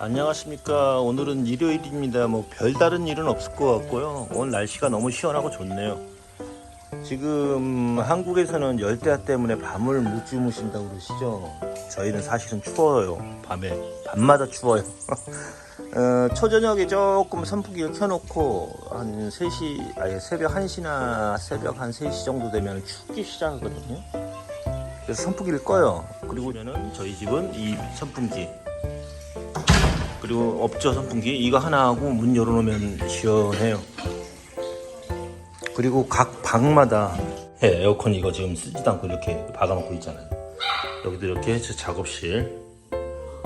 안녕하십니까. 오늘은 일요일입니다. 뭐 별다른 일은 없을 것 같고요. 오늘 날씨가 너무 시원하고 좋네요. 지금 한국에서는 열대야 때문에 밤을 못 주무신다고 그러시죠. 저희는 사실은 추워요. 밤에 밤마다 추워요. 어, 초저녁에 조금 선풍기를 켜놓고 한 3시, 아니 새벽 1시나 새벽 한 3시 정도 되면 춥기 시작하거든요. 그래서 선풍기를 꺼요. 그리고는 저희 집은 이 선풍기 그리고 업조 선풍기 이거 하나 하고 문 열어놓으면 시원해요. 그리고 각 방마다 예, 에어컨 이거 지금 쓰지도 않고 이렇게 박아놓고 있잖아요. 여기도 이렇게 저 작업실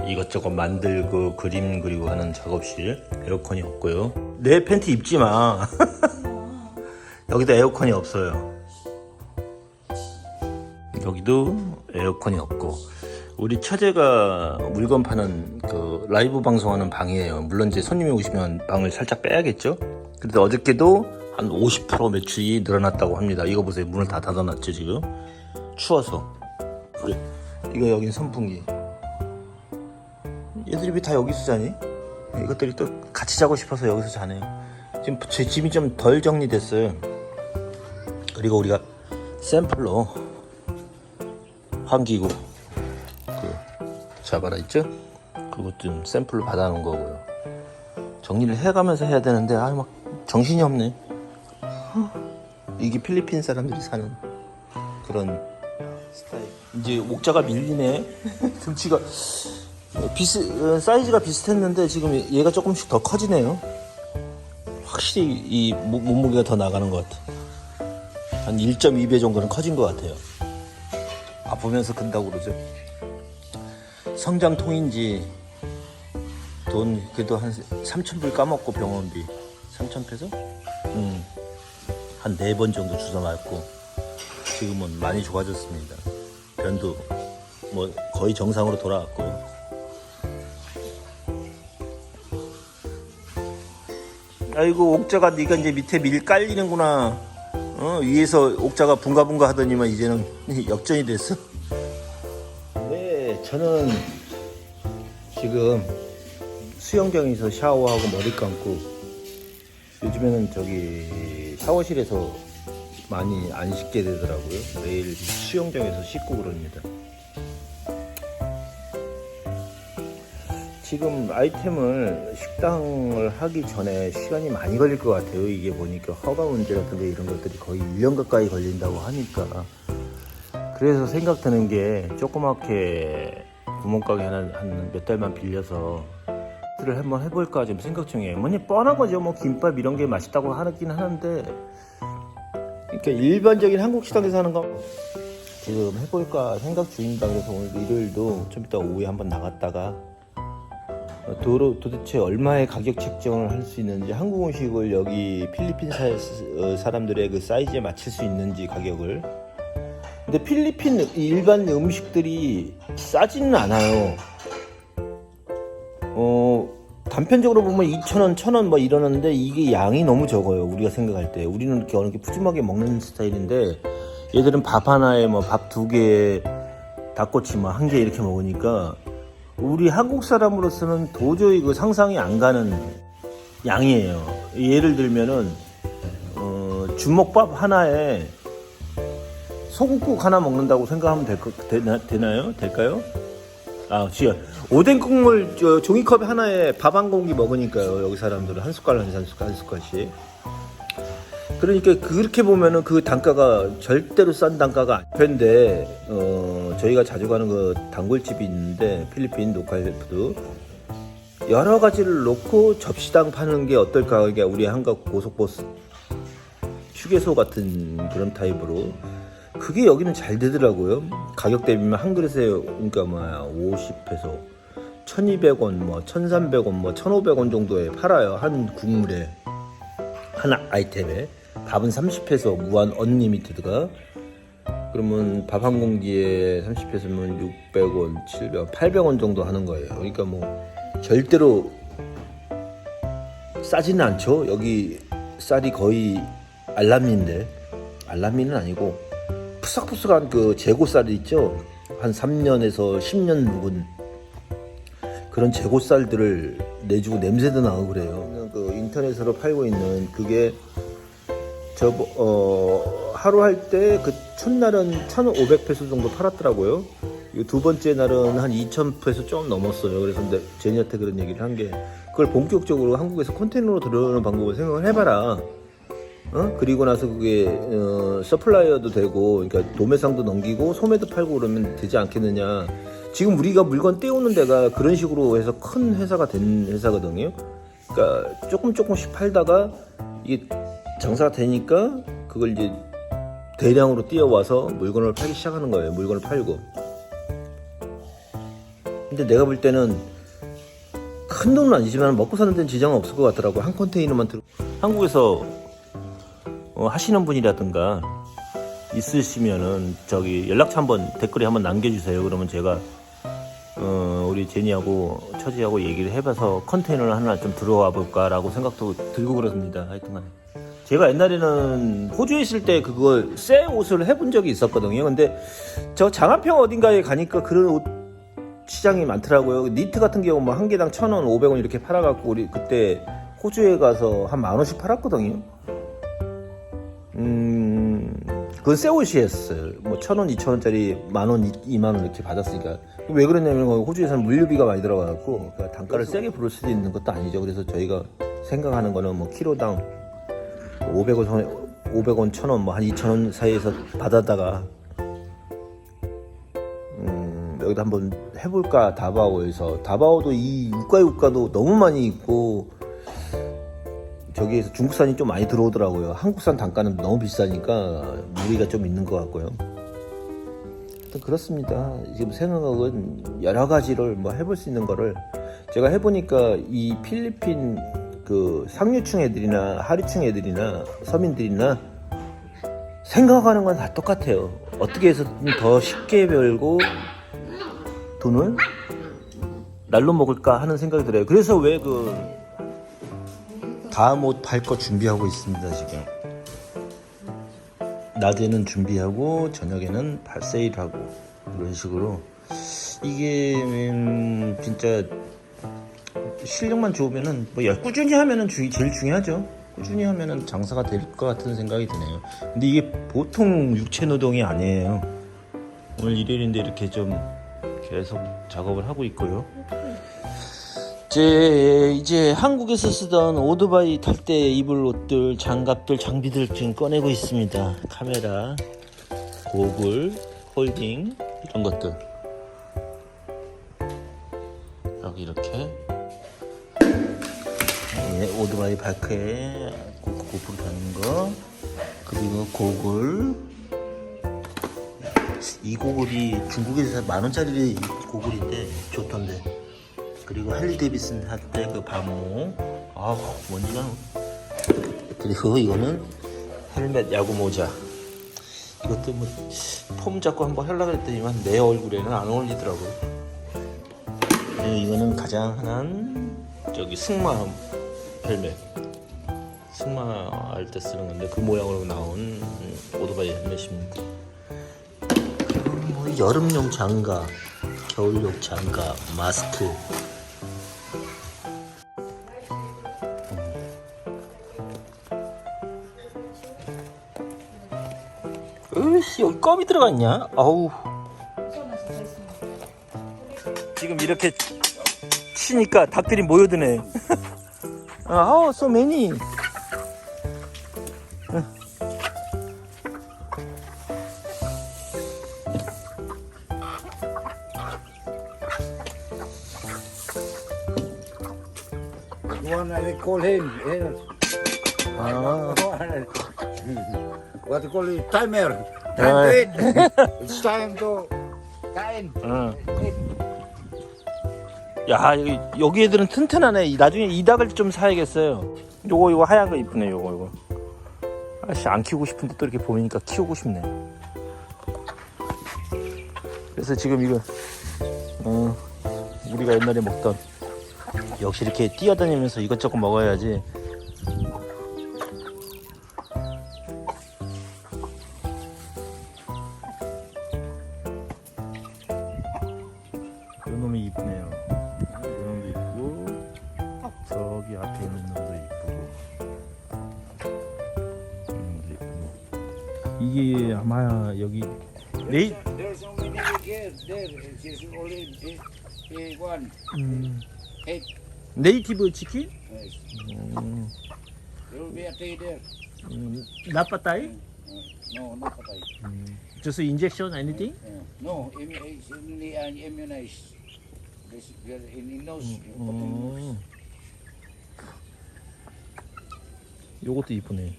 이것저것 만들고 그림 그리고 하는 작업실 에어컨이 없고요. 내 팬티 입지 마. 여기도 에어컨이 없어요. 여기도 에어컨이 없고 우리 처제가 물건 파는 그 라이브 방송하는 방이에요. 물론 이제 손님이 오시면 방을 살짝 빼야겠죠. 그래도 어저께도 한 50% 매출이 늘어났다고 합니다. 이거 보세요. 문을 다 닫아놨죠 지금. 추워서. 그래. 이거 여긴 선풍기. 얘들이 왜 다 여기서 자니? 이것들이 또 같이 자고 싶어서 여기서 자네요. 지금 제 집이 좀 덜 정리됐어요. 그리고 우리가 샘플로 환기구 그 자바라 있죠? 그것 좀 샘플로 받아놓은 거고요. 정리를 해가면서 해야 되는데 아 막 정신이 없네. 이게 필리핀 사람들이 사는 그런 스타일. 이제 옥자가 밀리네. 등치가 어, 사이즈가 비슷했는데 지금 얘가 조금씩 더 커지네요. 확실히 이 모- 몸무게가 더 나가는 것 같아. 한 1.2배 정도는 커진 것 같아요. 아프면서 큰다고 그러죠. 성장통인지 돈 그래도 한 3천 불 까먹고 병원비 3천 페소? 음. 한 네 번 정도 주사 맞고 지금은 많이 좋아졌습니다. 변도 뭐 거의 정상으로 돌아왔고요. 아이고 옥자가 네가 이제 밑에 밀 깔리는구나. 어, 위에서 옥자가 붕가붕가 하더니만 이제는 역전이 됐어. 네, 저는 지금 수영장에서 샤워하고 머리 감고 요즘에는 저기 샤워실에서 많이 안 씻게 되더라고요. 매일 수영장에서 씻고 그럽니다. 지금 아이템을 식당을 하기 전에 시간이 많이 걸릴 것 같아요. 이게 보니까 허가 문제 같은 게 이런 것들이 거의 1년 가까이 걸린다고 하니까. 그래서 생각드는 게 조그맣게 구멍가게 하나 한 몇 달만 빌려서 를 한번 해볼까 지금 생각 중이에요. 뭐니 뻔한 거죠. 뭐 김밥 이런 게 맛있다고 하긴 하는데 그러니까 일반적인 한국 식당에서 하는 거 지금 해볼까 생각 중입니다. 그래서 오늘 일요일도 좀 이따 오후에 한번 나갔다가 어, 도로 도대체 얼마의 가격 책정을 할 수 있는지 한국 음식을 여기 필리핀 사, 어, 사람들의 그 사이즈에 맞출 수 있는지 가격을 근데 필리핀 일반 음식들이 싸지는 않아요 어 단편적으로 보면 2,000원, 1,000원 뭐 이러는데 이게 양이 너무 적어요 우리가 생각할 때 우리는 이렇게 어느 게 푸짐하게 먹는 스타일인데 얘들은 밥 하나에 뭐 밥 두 개에 닭꼬치 뭐 한 개 이렇게 먹으니까 우리 한국 사람으로서는 도저히 그 상상이 안 가는 양이에요. 예를 들면은 어, 주먹밥 하나에 소금국 하나 먹는다고 생각하면 될 거, 되나, 되나요? 될까요? 아, 지금 오뎅 국물 저, 종이컵 하나에 밥 한 공기 먹으니까요. 여기 사람들은 한 숟갈 한 숟갈 한 숟갈씩. 그러니까 그렇게 보면은 그 단가가 절대로 싼 단가가 아닌데 어 저희가 자주 가는 그 단골집이 있는데 필리핀 로컬 푸드 여러 가지를 놓고 접시당 파는 게 어떨까 이게 우리 한국 고속버스 휴게소 같은 그런 타입으로 그게 여기는 잘 되더라고요. 가격 대비면 한 그릇에 그러니까 뭐야 50페소 1200원 뭐 1300원 뭐 1500원 정도에 팔아요 한 국물에. 한 아이템에. 밥은 30페소 무한 언리미티드가. 그러면 밥 한 공기에 30페소면 600원, 700원, 800원 정도 하는 거예요. 그러니까 뭐 절대로 싸지는 않죠. 여기 쌀이 거의 알람미인데. 알람미는 아니고 푸석푸석한 그 재고 쌀이 있죠. 한 3년에서 10년 묵은 그런 재고쌀들을 내주고 냄새도 나고 그래요. 그 인터넷으로 팔고 있는 그게 저 어, 하루 할 때 그 첫날은 1,500페소 정도 팔았더라고요. 이두 번째 날은 한 2,000페소 좀 넘었어요. 그래서 제니한테 그런 얘기를 한 게 그걸 본격적으로 한국에서 컨테이너로 들어오는 방법을 생각을 해봐라. 어? 그리고 나서 그게 어, 서플라이어도 되고, 그러니까 도매상도 넘기고 소매도 팔고 그러면 되지 않겠느냐. 지금 우리가 물건 떼우는 데가 그런 식으로 해서 큰 회사가 된 회사거든요. 그러니까 조금 조금씩 팔다가 이게 장사가 되니까 그걸 이제 대량으로 뛰어와서 물건을 팔기 시작하는 거예요. 물건을 팔고. 근데 내가 볼 때는 큰 돈은 아니지만 먹고 사는 데는 지장은 없을 것 같더라고. 한 컨테이너만 들고. 한국에서 어, 하시는 분이라든가 있으시면은 저기 연락처 한번 댓글에 한번 남겨주세요. 그러면 제가 어, 우리 제니하고 처지하고 얘기를 해봐서 컨테이너를 하나 좀 들어와 볼까라고 생각도 들고 그렇습니다. 하여튼간 제가 옛날에는 호주에 있을 때 그걸 새 옷을 해본 적이 있었거든요. 근데 저 장안평 어딘가에 가니까 그런 옷 시장이 많더라고요. 니트 같은 경우 뭐한 개당 천 원, 오백 원 이렇게 팔아갖고 우리 그때 호주에 가서 한 만 원씩 팔았거든요. 음, 그건 새 옷이었어요. 뭐 천 원, 이천 원짜리 만 원, 이만 원 이렇게 받았으니까. 왜 그랬냐면 거기 호주에서는 물류비가 많이 들어가갖고 그 단가를 세게 부를 수도 있는 것도 아니죠. 그래서 저희가 생각하는 거는 뭐 키로당 500원, 500원, 1000원, 뭐 한 2000원 사이에서 받았다가 음, 여기다 한번 해볼까 다바오에서 다바오도 이 유가 유가도 너무 많이 있고 저기에서 중국산이 좀 많이 들어오더라고요. 한국산 단가는 너무 비싸니까 무리가 좀 있는 것 같고요. 하여튼 그렇습니다. 지금 생각은 여러 가지를 뭐 해볼 수 있는 거를 제가 해보니까 이 필리핀 그 상류층 애들이나 하류층 애들이나 서민들이나 생각하는 건 다 똑같아요. 어떻게 해서 더 쉽게 벌고 돈을 날로 먹을까 하는 생각이 들어요. 그래서 왜그 다음 옷 팔 거 준비하고 있습니다 지금. 낮에는 준비하고 저녁에는 발 세일하고 이런 식으로 이게 음, 진짜 실력만 좋으면은 뭐 열- 꾸준히 하면은 주, 제일 중요하죠. 꾸준히 하면은 장사가 될 것 같은 생각이 드네요. 근데 이게 보통 육체 노동이 아니에요. 오늘 일요일인데 이렇게 좀 계속 작업을 하고 있고요. 제 이제 한국에서 쓰던 오토바이 탈 때 입을 옷들, 장갑들, 장비들 지금 꺼내고 있습니다. 카메라, 고글, 홀딩 이런 것들. 여기 이렇게 예, 오토바이 바크에 고- 고프로 다는 거 그리고 고글 이 고글이 중국에서 만 원짜리 고글인데 좋던데 그리고 할리 데비슨 할때그 반모. 아 먼지가 그리고 이거는 헬멧 야구 모자. 이것도 뭐 폼 잡고 한번 하려고 했더니만 내 얼굴에는 안 어울리더라고. 그리고 이거는 가장 흔한 저기 승마 헬멧. 승마 할 때 쓰는 건데 그 모양으로 나온 오토바이 헬멧입니다. 그리고 뭐 여름용 장갑 겨울용 장갑 마스크 으씨 여기 껌이 들어갔냐? 아우 지금 이렇게 치니까 닭들이 모여드네 아우 so many One I call him. Yes. 아, What you call it? Timer. Time to eat. it's time to time. 응. 야 여기, 여기 애들은 튼튼하네 이- 나중에 이 닭을 좀 사야겠어요 요거 요거 하얀 거 이쁘네 요거 요거 아씨 안 키우고 싶은데 또 이렇게 보이니까 키우고 싶네 그래서 지금 이거 어, 우리가 옛날에 먹던 역시 이렇게 뛰어다니면서 이것저것 먹어야지 여기 레이 There's so many here. There, it's only eh, eh, one. 음, Eight. 네이티브 치킨? Yes. 음, There will be a tree there. 음, 나빠따이? Uh, no, not patay. 음, just injection anything? Uh, no, im- it's only uh, immunized. This, in, in nose. you 어. nose. 요것도 이쁘네.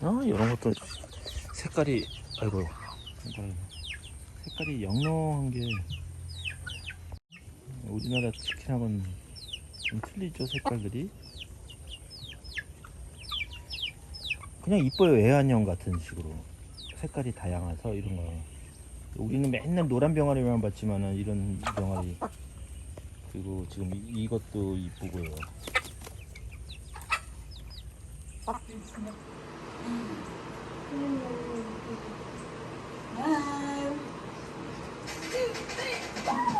아, 이런 것도 색깔이 아이고. 색깔이 영롱한 게 우리나라 치킨하고는 좀 틀리죠 색깔들이? 그냥 이뻐요 애완형 같은 식으로. 색깔이 다양해서 이런 거. 우리는 맨날 노란 병아리만 봤지만은 이런 병아리. 그리고 지금 이, 이것도 이쁘고요 Bye!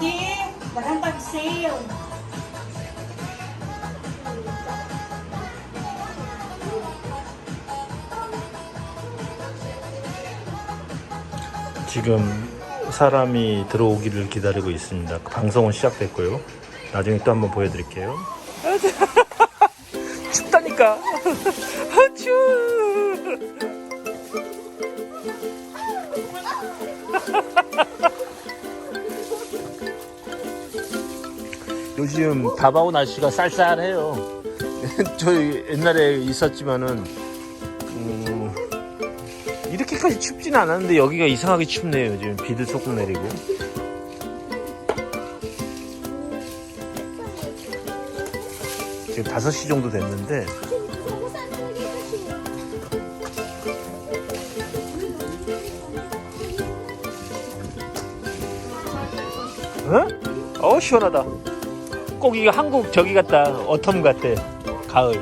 Live mga madi. Daghang tag sale. 지금 사람이 들어오기를 기다리고 있습니다. 방송은 시작됐고요. 나중에 또 한번 보여드릴게요. 춥다니까. 추워. 요즘 다바오 날씨가 쌀쌀해요. 저희 옛날에 있었지만은 음, 이렇게까지 춥진 않았는데 여기가 이상하게 춥네요. 지금 비도 조금 내리고. 지금 5시 정도 됐는데 어? 어 시원하다. 꼭 이거 한국 저기 같다. 어텀 같대. 가을.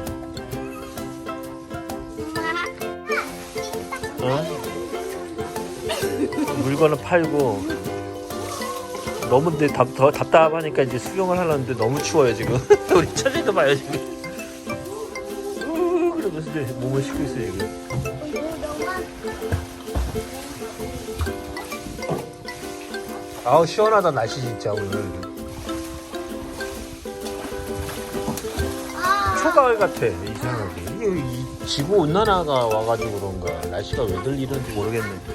어? 물건을 팔고 너무 답, 더 답답하니까 이제 수영을 하려는데 너무 추워요 지금 우리 처제도 봐요 지금 우 그러면서 이제 몸을 씻고 있어요 지금 아우 시원하다 날씨 진짜 오늘 초가을 같아 이상하게. 이, 이 지구 온난화가 와가지고 그런가. 날씨가 왜들 이런지 모르겠는데